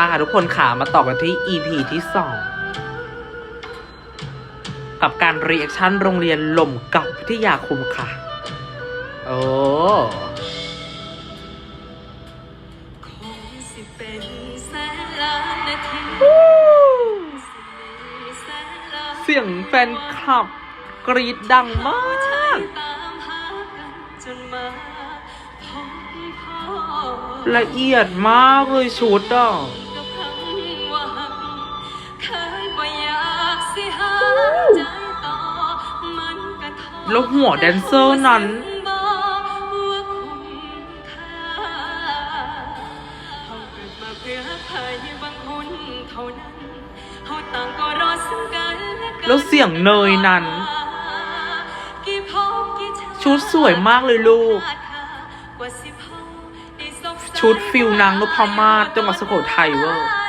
มาค่ะทุกคนค่ะมาต่อกันที่ EP ที่สองกับการรีแอคชั่นโรงเรียนลมเก่าพิทยาคมค่ะ โอ้คงสิเป็นแสนล้านนาทีแสนล้านเสียงแฟนคลับ กรีดดังมากตามหากันจนมาพบพ่อละเอียดมากเลยชุดอะ แล้วหัวแดนเซอร์นั้น แล้วเสียงเนยนั้น ชุดสวยมากเลยลูก ชุดฟิลนางนพมาศจังหวัดสุโขทัยเวอร์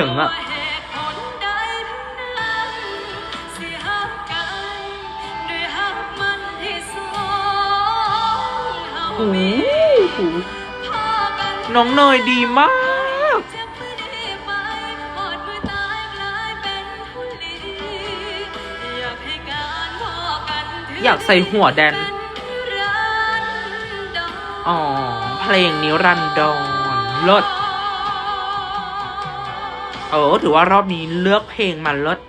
องเฮาโอ้มีโหพอกันน้องเนยดีมากเจ็บมือดีไปหอดมือตายกลายเป็นทุลีอยากให้การพอกันถึงอยากใส่หัวแดน อ๋อ เพลงนิรันดรเลิศ เออ ถือว่ารอบนี้เลือกเพลงมาเลิศ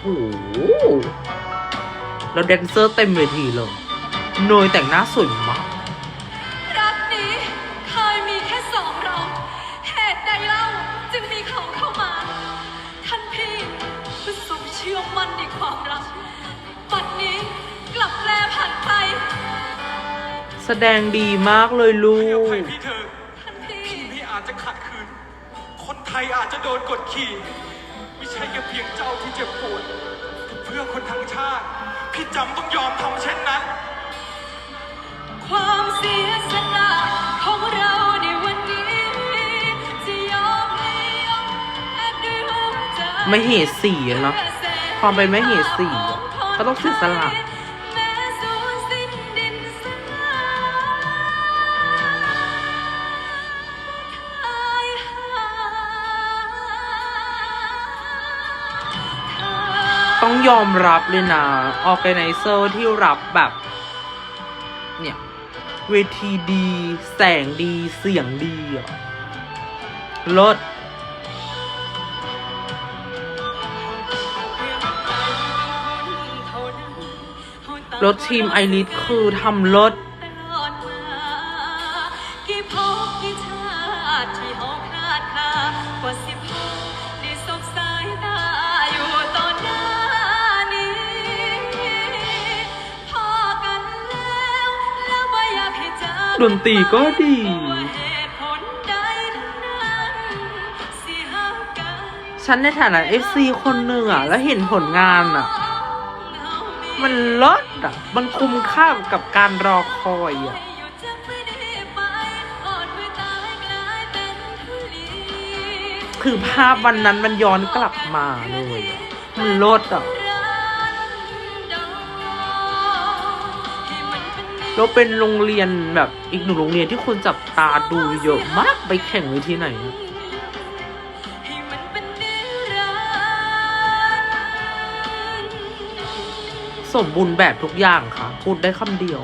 โอ้โหแล้วแดนเซอร์เต็มเวทีเลยเนยแต่งหน้าสวยมากรักนี้เคยมีแค่สองเรา เหตุใดเล่าจึงมีเขาเข้ามา ท่านพี่ผู้ทรงเชื่อมั่นในความรักบัดนี้กลับแปลผันไป แสดงดีมากเลยลูให้อภัก อาจจะขัดขืน คนไทยอาจจะโดนกดขี่ ไม่ใช่แค่เพียงเจ้าที่เจ็บปวดแต่เพื่อคนทั้งชาติ พี่จำต้องยอมทำเช่นนั้น ความเสียสละของเราในวันนี้ จะยอมให้ยอมแอบด้วยหัวใจ ไม่เหตุสีอะเนาะความเป็นไม่เหตุสีอะก็ต้องเสียสละ ต้องยอมรับเลยนะออแกไนเซอร์ที่รับแบบ เนี่ยเวทีดี แสงดีเสียงดีอะลดรถทีมไอริสคือทำรถกี่ภพกี่ชาติที่เฮาคาดคากว่าสิบ ดนตรีก็ดีว่าเหตุผลใดทั้งนั้นสิหักกันฉันในฐานะ FC คนหนึ่งอะ แล้วเห็นผลงานอะ มันลดอะ มันคุ้มค่ากับการรอคอยอะ คือภาพวันนั้นมันย้อนกลับมาเลย มันลดอะ แล้วเป็นโรงเรียนแบบอีกหนึ่งโรงเรียนที่คนจับตาดูเยอะมากไปแข่งเลยที่ไหนสมบูรณ์แบบทุกอย่างค่ะ พูดได้คำเดียว